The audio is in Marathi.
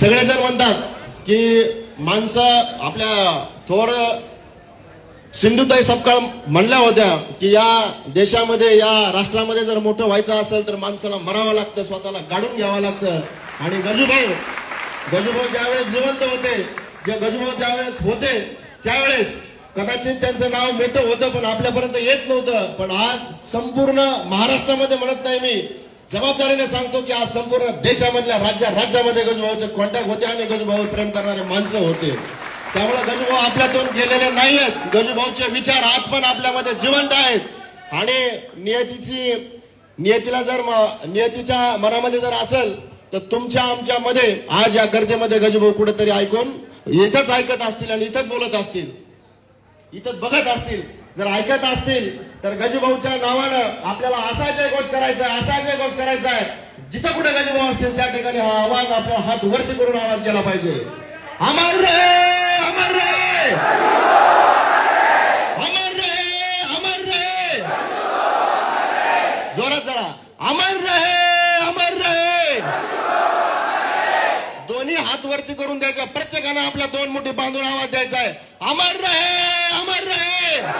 सगळेजण म्हणतात की माणसं आपल्या थोडं सिंधुताई सपकाळ म्हणल्या होत्या की या देशामध्ये या राष्ट्रामध्ये जर मोठं व्हायचं असेल तर माणसाला मरावं लागतं स्वतःला गाडून घ्यावं लागतं. आणि गजूभाऊ गजूभाऊ ज्यावेळेस जिवंत होते जे गजूभाऊ ज्यावेळेस होते त्यावेळेस कदाचित त्यांचं नाव मोठं होतं पण आपल्यापर्यंत येत नव्हतं. पण आज संपूर्ण महाराष्ट्रामध्ये म्हणत नाही मी जबाबदारीने सांगतो की आज संपूर्ण देशामधल्या राज्या राज्यामध्ये गजूभाऊचे कॉन्टॅक्ट होते आणि गजूभाऊवर प्रेम करणारे माणसं होते. त्यामुळे गजूभाऊ आपल्यातून गेलेले नाही आहेत गजूभाऊचे विचार आज पण आपल्यामध्ये जिवंत आहेत. आणि नियतीची नियतीला जर नियतीच्या मनामध्ये जर असेल तर तुमच्या आमच्या मध्ये आज या गर्दीमध्ये गजूभाऊ कुठेतरी ऐकून इथंच ऐकत असतील आणि इथंच बोलत असतील. इथंच बघत असतील. जर ऐकत असतील तर गजूभाऊच्या नावानं आपल्याला असा जयघोष करायचा असा जय कुठे गजूभाऊ असतील त्या ठिकाणी हा आवाज आपला हात वरती करून आवाज केला पाहिजे. अमर रे अमर रे! अमर रे अमर रे! जोरात जरा. अमर रे अमर रे! दोन्ही हात वरती करून द्यायच्या प्रत्येकानं आपल्या दोन मुठी बांधून आवाज द्यायचा आहे. अमर रे अमर रे!